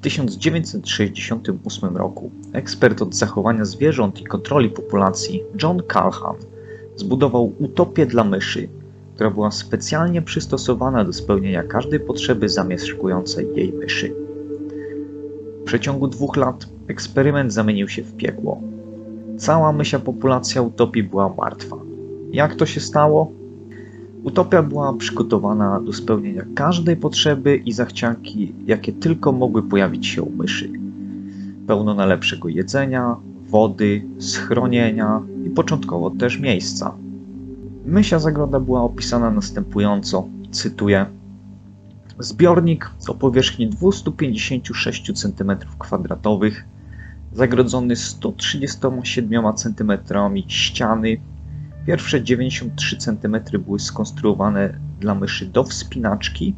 W 1968 roku ekspert od zachowania zwierząt i kontroli populacji John Calhan zbudował utopię dla myszy, która była specjalnie przystosowana do spełnienia każdej potrzeby zamieszkującej jej myszy. W przeciągu dwóch lat eksperyment zamienił się w piekło. Cała mysia populacja utopii była martwa. Jak to się stało? Utopia była przygotowana do spełnienia każdej potrzeby i zachcianki, jakie tylko mogły pojawić się u myszy. Pełno najlepszego jedzenia, wody, schronienia i początkowo też miejsca. Mysia zagroda była opisana następująco, cytuję: Zbiornik o powierzchni 256 cm2, zagrodzony 137 cm ściany. Pierwsze 93 cm były skonstruowane dla myszy do wspinaczki,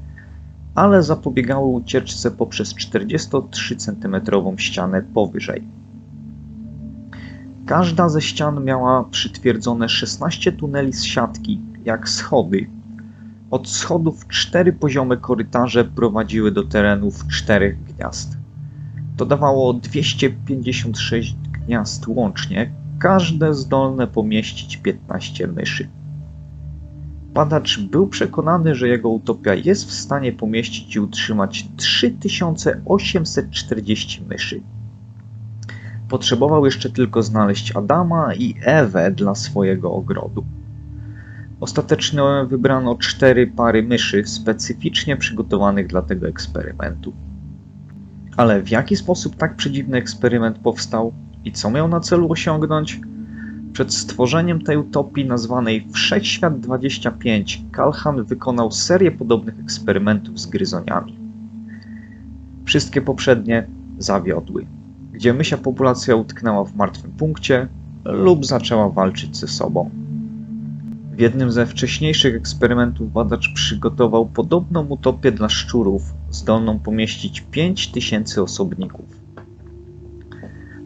ale zapobiegały ucieczce poprzez 43 cm ścianę powyżej. Każda ze ścian miała przytwierdzone 16 tuneli z siatki, jak schody. Od schodów cztery poziome korytarze prowadziły do terenów czterech gniazd. To dawało 256 gniazd łącznie, każde zdolne pomieścić 15 myszy. Badacz był przekonany, że jego utopia jest w stanie pomieścić i utrzymać 3840 myszy. Potrzebował jeszcze tylko znaleźć Adama i Ewę dla swojego ogrodu. Ostatecznie wybrano cztery pary myszy specyficznie przygotowanych dla tego eksperymentu. Ale w jaki sposób tak przedziwny eksperyment powstał i co miał na celu osiągnąć? Przed stworzeniem tej utopii nazwanej Wszechświat 25 Kalhan wykonał serię podobnych eksperymentów z gryzoniami. Wszystkie poprzednie zawiodły, gdzie mysia populacja utknęła w martwym punkcie lub zaczęła walczyć ze sobą. W jednym ze wcześniejszych eksperymentów badacz przygotował podobną utopię dla szczurów, zdolną pomieścić 5000 osobników.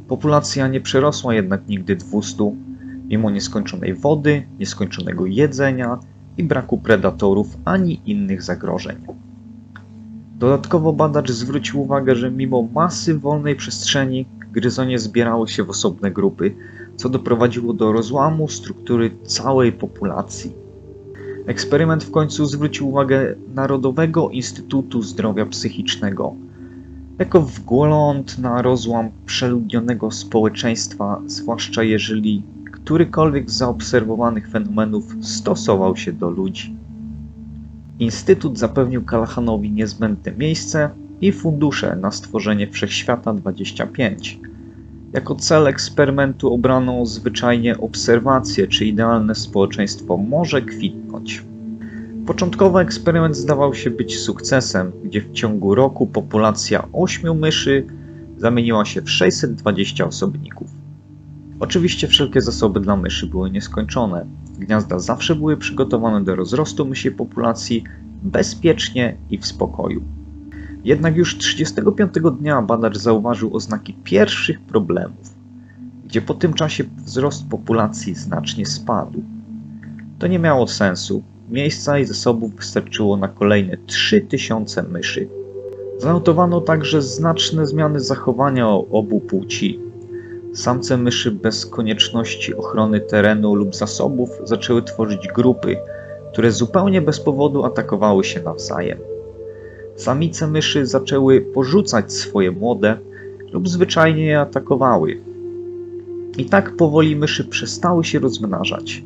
Populacja nie przerosła jednak nigdy 200, mimo nieskończonej wody, nieskończonego jedzenia i braku predatorów ani innych zagrożeń. Dodatkowo badacz zwrócił uwagę, że mimo masy wolnej przestrzeni, gryzonie zbierały się w osobne grupy, co doprowadziło do rozłamu struktury całej populacji. Eksperyment w końcu zwrócił uwagę Narodowego Instytutu Zdrowia Psychicznego jako wgląd na rozłam przeludnionego społeczeństwa, zwłaszcza jeżeli którykolwiek z zaobserwowanych fenomenów stosował się do ludzi. Instytut zapewnił Kalahanowi niezbędne miejsce i fundusze na stworzenie Wszechświata 25. Jako cel eksperymentu obrano zwyczajnie obserwację, czy idealne społeczeństwo może kwitnąć. Początkowo eksperyment zdawał się być sukcesem, gdzie w ciągu roku populacja 8 myszy zamieniła się w 620 osobników. Oczywiście wszelkie zasoby dla myszy były nieskończone. Gniazda zawsze były przygotowane do rozrostu mysiej populacji bezpiecznie i w spokoju. Jednak już 35 dnia badacz zauważył oznaki pierwszych problemów, gdzie po tym czasie wzrost populacji znacznie spadł. To nie miało sensu. Miejsca i zasobów wystarczyło na kolejne 3000 myszy. Zanotowano także znaczne zmiany zachowania obu płci. Samce myszy bez konieczności ochrony terenu lub zasobów zaczęły tworzyć grupy, które zupełnie bez powodu atakowały się nawzajem. Samice myszy zaczęły porzucać swoje młode lub zwyczajnie je atakowały. I tak powoli myszy przestały się rozmnażać.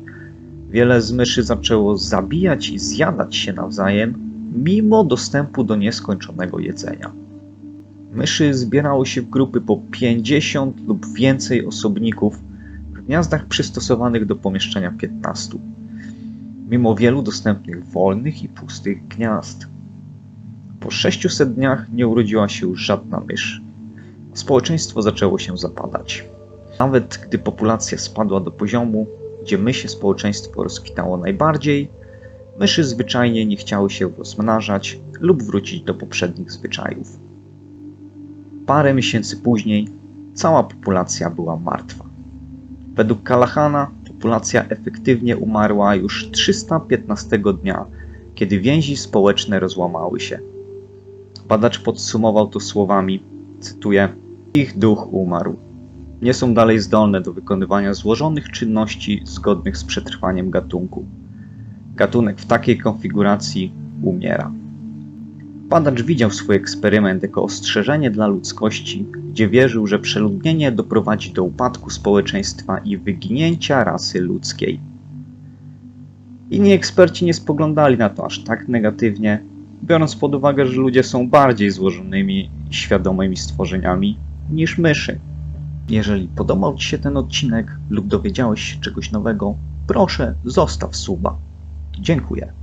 Wiele z myszy zaczęło zabijać i zjadać się nawzajem, mimo dostępu do nieskończonego jedzenia. Myszy zbierały się w grupy po 50 lub więcej osobników w gniazdach przystosowanych do pomieszczenia 15, mimo wielu dostępnych wolnych i pustych gniazd. Po 600 dniach nie urodziła się już żadna mysz. Społeczeństwo zaczęło się zapadać. Nawet gdy populacja spadła do poziomu, gdzie mysie społeczeństwo rozkwitało najbardziej, myszy zwyczajnie nie chciały się rozmnażać lub wrócić do poprzednich zwyczajów. Parę miesięcy później cała populacja była martwa. Według Kalahana populacja efektywnie umarła już 315 dnia, kiedy więzi społeczne rozłamały się. Badacz podsumował to słowami: cytuję, ich duch umarł. Nie są dalej zdolne do wykonywania złożonych czynności zgodnych z przetrwaniem gatunku. Gatunek w takiej konfiguracji umiera. Badacz widział swój eksperyment jako ostrzeżenie dla ludzkości, gdzie wierzył, że przeludnienie doprowadzi do upadku społeczeństwa i wyginięcia rasy ludzkiej. Inni eksperci nie spoglądali na to aż tak negatywnie, biorąc pod uwagę, że ludzie są bardziej złożonymi i świadomymi stworzeniami niż myszy. Jeżeli podobał Ci się ten odcinek lub dowiedziałeś się czegoś nowego, proszę zostaw suba. Dziękuję.